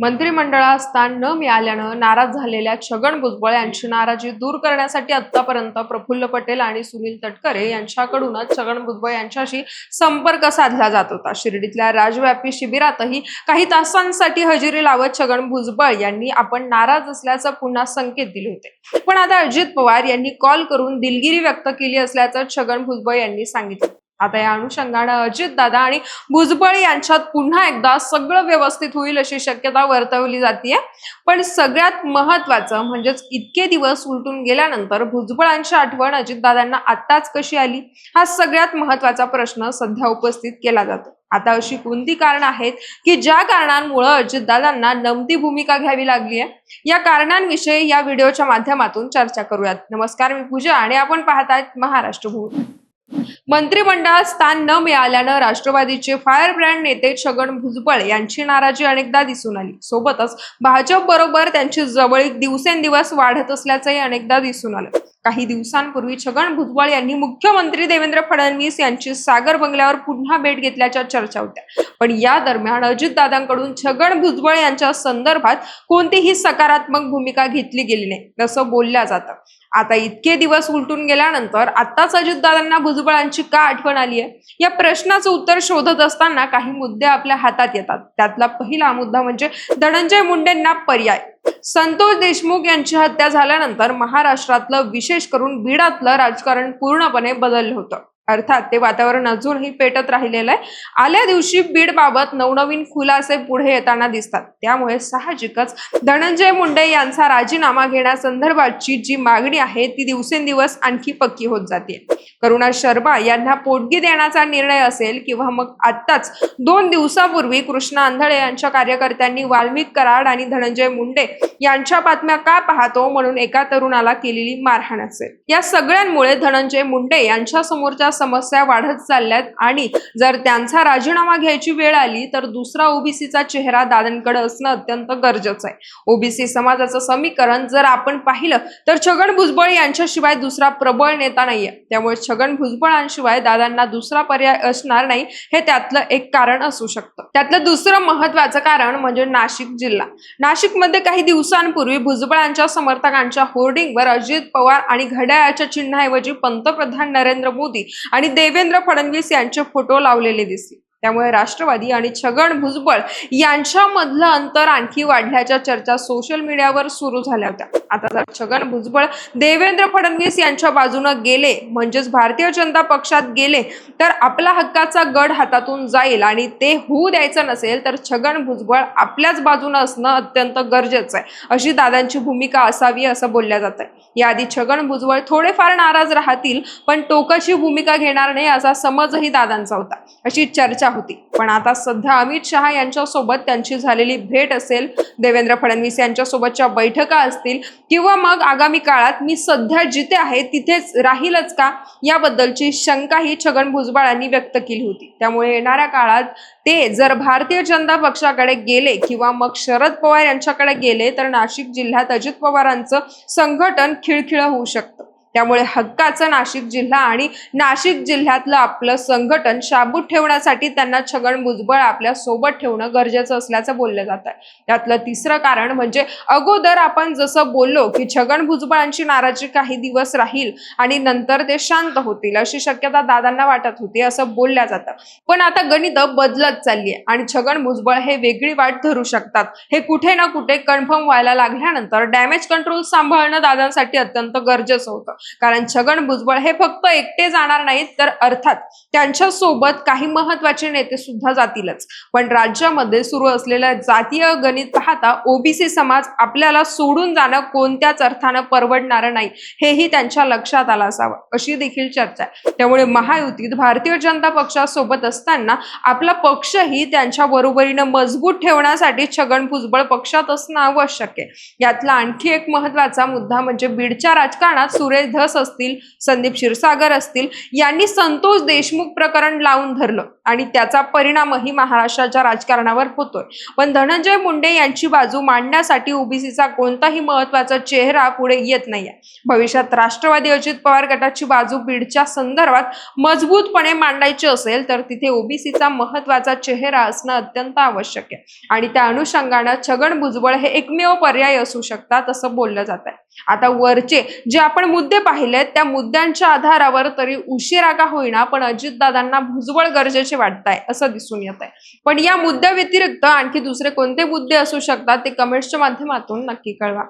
मंत्रिमंडळात स्थान न मिळाल्यानं नाराज झालेल्या छगन भुजबळ यांची नाराजी दूर करण्यासाठी आतापर्यंत प्रफुल्ल पटेल आणि सुनील तटकरे यांच्याकडूनच छगन भुजबळ यांच्याशी संपर्क साधला जात होता. शिर्डीतल्या राजव्यापी शिबिरातही काही तासांसाठी हजेरी लावत छगन भुजबळ यांनी आपण नाराज असल्याचं पुन्हा संकेत दिले होते. पण आता अजित पवार यांनी कॉल करून दिलगिरी व्यक्त केली असल्याचं छगन भुजबळ यांनी सांगितलं. आता या अनुषंगानं अजितदादा आणि भुजबळ यांच्यात पुन्हा एकदा सगळं व्यवस्थित होईल अशी शक्यता वर्तवली जाते पण सगळ्यात महत्वाचं म्हणजेच इतके दिवस उलटून गेल्यानंतर भुजबळांची आठवण अजितदादांना आत्ताच कशी आली? हा सगळ्यात महत्त्वाचा प्रश्न सध्या उपस्थित केला जातो. आता अशी कोणती कारण आहेत की ज्या कारणांमुळे अजितदादांना नमती भूमिका घ्यावी लागली आहे या कारणांविषयी या व्हिडिओच्या माध्यमातून चर्चा करूयात. नमस्कार मी पूजा आणि आपण पाहतायत महाराष्ट्र भूमी. मंत्रिमंडळात स्थान न मिळाल्यानं राष्ट्रवादीचे फायर ब्रँड नेते छगन भुजबळ यांची नाराजी अनेकदा दिसून आली. सोबतच भाजप बरोबर त्यांची जवळीक दिवसेंदिवस वाढत असल्याचंही अनेकदा दिसून आलं. काही दिवसांपूर्वी छगन भुजबळ यांनी मुख्यमंत्री देवेंद्र फडणवीस यांची सागर बंगल्यावर पुन्हा भेट घेतल्याच्या चर्चा होत्या. पण या दरम्यान अजितदादांकडून छगन भुजबळ यांच्या संदर्भात कोणतीही सकारात्मक भूमिका घेतली गेली नाही असं बोलल्या जातं. आता इतके दिवस उलटून गेल्यानंतर आत्ताच अजितदादांना भुजबळांची का आठवण आली आहे? या प्रश्नाचं उत्तर शोधत असताना काही मुद्दे आपल्या हातात येतात. त्यातला पहिला मुद्दा म्हणजे धनंजय मुंडेंना पर्याय. संतोष देशमुख यांची हत्या झाल्यानंतर महाराष्ट्रातलं विशेष करून बीडातलं राजकारण पूर्णपणे बदललं होतं. अर्थात ते वातावरण अजूनही पेटत राहिलेलं आहे. आल्या दिवशी बीड बाबत नवनवीन खुलासे पुढे येताना दिसतात. त्यामुळे साहजिकच धनंजय मुंडे यांचा राजीनामा घेण्यासंदर्भातची जी मागणी आहे ती दिवसेंदिवस आणखी पक्की होत जाते. करुणा शर्मा यांना पोटगी देण्याचा निर्णय असेल किंवा मग आत्ताच दोन दिवसापूर्वी कृष्णा आंधळे यांच्या कार्यकर्त्यांनी वाल्मिक कराड आणि धनंजय मुंडे यांच्या बातम्या का पाहतो म्हणून एका तरुणाला केलेली मारहाण असेल. या सगळ्यांमुळे धनंजय मुंडे यांच्या समोरच्या समस्या वाढत चालल्यात आणि जर त्यांचा राजीनामा घ्यायची वेळ आली तर दुसरा ओबीसीचा चेहरा दादांकडे असणं अत्यंत गरजेचं आहे. ओबीसी समाजाचं समीकरण जर आपण पाहिलं तर छगन भुजबळ यांच्याशिवाय दुसरा प्रबळ नेता नाहीये. त्यामुळे छगन भुजबळांशिवाय दादांना दुसरा पर्याय असणार नाही हे त्यातलं एक कारण असू शकतं. त्यातलं दुसरं महत्वाचं कारण म्हणजे नाशिक जिल्हा. नाशिकमध्ये काही दिवसांपूर्वी भुजबळांच्या समर्थकांच्या होर्डिंगवर अजित पवार आणि घड्याळाच्या चिन्हाऐवजी पंतप्रधान नरेंद्र मोदी आणि देवेंद्र फडणवीस यांचे फोटो लावलेले दिसले. त्यामुळे राष्ट्रवादी आणि छगन भुजबळ यांच्यामधलं अंतर आणखी वाढल्याच्या चर्चा सोशल मीडियावर सुरू झाल्या होत्या. आता जर छगन भुजबळ देवेंद्र फडणवीस यांच्या बाजूनं गेले म्हणजेच भारतीय जनता पक्षात गेले तर आपला हक्काचा गड हातातून जाईल आणि ते होऊ द्यायचं नसेल तर छगन भुजबळ आपल्याच बाजूनं असणं अत्यंत गरजेचं आहे अशी दादांची भूमिका असावी असं बोलल्या जात आहे याआधी छगन भुजबळ थोडेफार नाराज राहतील पण टोकाची भूमिका घेणार नाही असा समजही दादांचा होता. अशी चर्चा होती. पण आता सध्या अमित शहा यांच्यासोबत त्यांची झालेली भेट असेल देवेंद्र फडणवीस यांच्या सोबतच्या बैठका असतील किंवा मग आगामी काळात मी सध्या जिथे आहे तिथेच राहीलच का? याबद्दलची शंकाही छगन भुजबळांनी व्यक्त केली होती. त्यामुळे येणाऱ्या काळात ते जर भारतीय जनता पक्षाकडे गेले किंवा मग शरद पवार यांच्याकडे गेले तर नाशिक जिल्ह्यात अजित पवारांचं संघटन खिळखिळ होऊ शकतं. त्यामुळे हक्काचं नाशिक जिल्हा आणि नाशिक जिल्ह्यातलं आपलं संघटन शाबूत ठेवण्यासाठी त्यांना छगन भुजबळ आपल्यासोबत ठेवणं गरजेचं असल्याचं बोललं जात आहे. त्यातलं तिसरं कारण म्हणजे अगोदर आपण जसं बोललो की छगन भुजबळांची नाराजी काही दिवस राहील आणि नंतर ते शांत होतील अशी शक्यता दादांना वाटत होती असं बोलल्या जातं. पण आता गणित बदलत चालली आहे आणि छगन भुजबळ हे वेगळी वाट धरू शकतात. हे कुठे ना कुठे कन्फर्म व्हायला लागल्यानंतर डॅमेज कंट्रोल सांभाळणं दादांसाठी अत्यंत गरजेचं होतं. कारण छगन भुजबळ हे फक्त एकटे जाणार नाहीत तर अर्थात त्यांच्यासोबत काही महत्त्वाचे नेते सुद्धा जातीलच. पण राज्यामध्ये सुरू असलेलं जातीय गणित पाहता ओबीसी समाज आपल्याला सोडून जाणं कोणत्याच अर्थानं परवडणारं नाही हेही त्यांच्या लक्षात आलं असावं अशी देखील चर्चा आहे. त्यामुळे महायुतीत भारतीय जनता पक्षासोबत असताना आपला पक्षही त्यांच्या बरोबरीनं मजबूत ठेवण्यासाठी छगन भुजबळ पक्षात असणं आवश्यक आहे. यातला आणखी एक महत्त्वाचा मुद्दा म्हणजे बीडच्या राजकारणात सुरेश धस असतील संदीप क्षीरसागर असतील यांनी संतोष देशमुख प्रकरण लावून धरलं. आणि त्याचा परिणामही महाराष्ट्राच्या राजकारणावर होतोय. पण धनंजय मुंडे यांची बाजू मांडण्यासाठी ओबीसीचा कोणताही महत्त्वाचा चेहरा पुढे येत नाहीये. भविष्यात राष्ट्रवादी अजित पवार गटाची बाजू बीडच्या संदर्भात मजबूतपणे मांडायची असेल तर तिथे ओबीसीचा महत्त्वाचा चेहरा असणं अत्यंत आवश्यक आहे. आणि त्या अनुषंगानं छगन भुजबळ हे एकमेव पर्याय असू शकतात असं बोललं जात आहे आता वरचे जे आपण मुद्दे पाहिलेत त्या मुद्द्यांच्या आधारावर तरी उशिरा का होईना पण अजितदादांना भुजबळ गरजेचे वाटत आहे असं दिसून येत आहे पण या मुद्द्या व्यतिरिक्त आणखी दुसरे कोणते मुद्दे असू शकतात ते कमेंट्सच्या माध्यमातून नक्की कळवा.